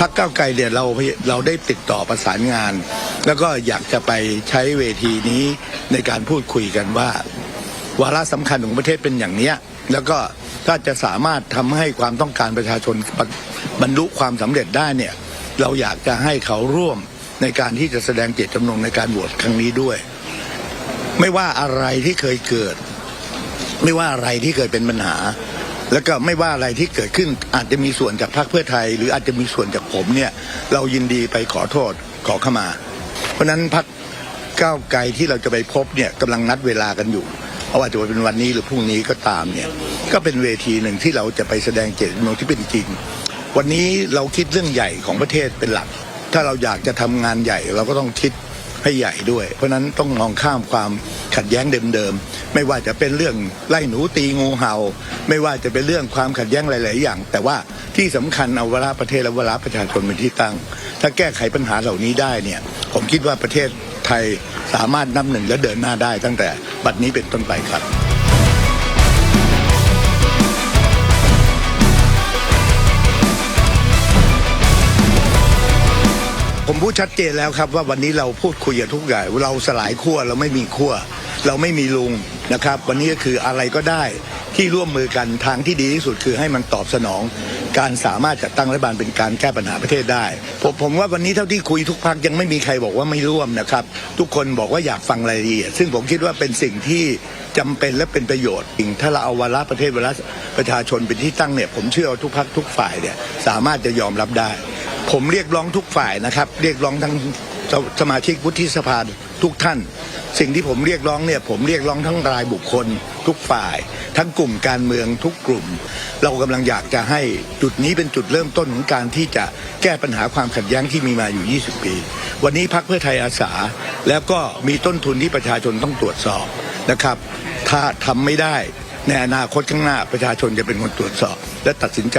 พักเก้าไกลเนี่ยเราเราได้ติดต่อประสานงาน แล้วก็อยากจะไปใช้เวทีนี้ในการพูดคุยกันว่า วาระสำคัญของประเทศเป็นอย่างเนี้ยแล้วก็ถ้าจะสามารถทำให้ความต้องการประชาชนบรรบรรลุความสำเร็จได้เนี่ยเราอยากจะให้เขาร่วมในการที่จะแสดงเจตจำนงในการโหวตครั้งนี้ด้วย ไม่ว่าอะไรที่เคยเกิด ไม่ว่าอะไรที่เคยเป็นปัญหา แล้วก็ไม่ว่าอะไรที่เกิดขึ้นอาจจะมีส่วนจากพรรคเพื่อไทย หรืออาจจะมีส่วนจากผมเนี่ยเรายินดีไปขอโทษขอขมา เพราะฉะนั้นพรรคก้าวไกลที่เราจะไปพบเนี่ยกำลังนัดเวลากันอยู่เพราะว่าจะเป็นวันนี้หรือพรุ่งนี้ก็ตามเนี่ยก็เป็นเวทีหนึ่งที่เราจะไปแสดงเจตจำนงที่เป็นจริง วันนี้เราคิดเรื่องใหญ่ของประเทศเป็นหลัก ถ้าเราอยากจะทำงานใหญ่เราก็ต้องคิด ให้ใหญ่ด้วย เพราะนั้นต้องมองข้ามความขัดแย้งเดิมๆไม่ว่าจะเป็นเรื่องไล่หนูตีงูเห่า ไม่ว่าจะเป็นเรื่องความขัดแย้งหลาย ๆ อย่าง แต่ว่าที่สำคัญเอาเวลาประเทศและเวลาประชาชนเป็นที่ตั้ง ถ้าแก้ไขปัญหาเหล่านี้ได้เนี่ยผมคิดว่าประเทศไทยสามารถนับหนึ่งและเดินหน้าได้ตั้งแต่บัดนี้เป็นต้นไปครับ พูดชัดเจนแล้วครับว่าวันนี้เราพูดคุยกับทุกอย่างเราสลายขั้วเราไม่มีขั้วเราไม่มีลุงนะครับ วันนี้ก็คืออะไรก็ได้ที่ร่วมมือกันทางที่ดีที่สุดคือให้มันตอบสนอง การสามารถจัดตั้งรัฐบาลเป็นการแก้ปัญหาประเทศได้ผมผมว่าวันนี้เท่าที่คุยทุกพักยังไม่มีใครบอกว่าไม่ร่วมนะครับ ทุกคนบอกว่าอยากฟังรายละเอียดซึ่งผมคิดว่าเป็นสิ่งที่จำเป็นและเป็นประโยชน์จริงถ้าเราเอาวาระประเทศวาระประชาชนเป็นที่ตั้งเนี่ยผมเชื่อว่าทุกพักทุกฝ่ายเนี่ยสามารถจะยอมรับได้ ผมเรียกร้องทุกฝ่ายนะครับ เรียกร้องทั้งสสมาชิกวุฒิสภาทุกท่าน สิ่งที่ผมเรียกร้องเนี่ยผมเรียกร้องทั้งรายบุคคล ทุกฝ่าย ทั้งกลุ่มการเมืองทุกกลุ่ม เรากำลังอยากจะให้จุดนี้เป็นจุดเริ่มต้นของการที่จะแก้ปัญหาความขัดแย้งที่มีมาอยู่ 20 ปี วันนี้พักเพื่อไทยอาสา แล้วก็มีต้นทุนที่ประชาชนต้องตรวจสอบนะครับ ถ้าทำไม่ได้ในอนาคตข้างหน้าประชาชนจะเป็นคนตรวจสอบ และตัดสินใจ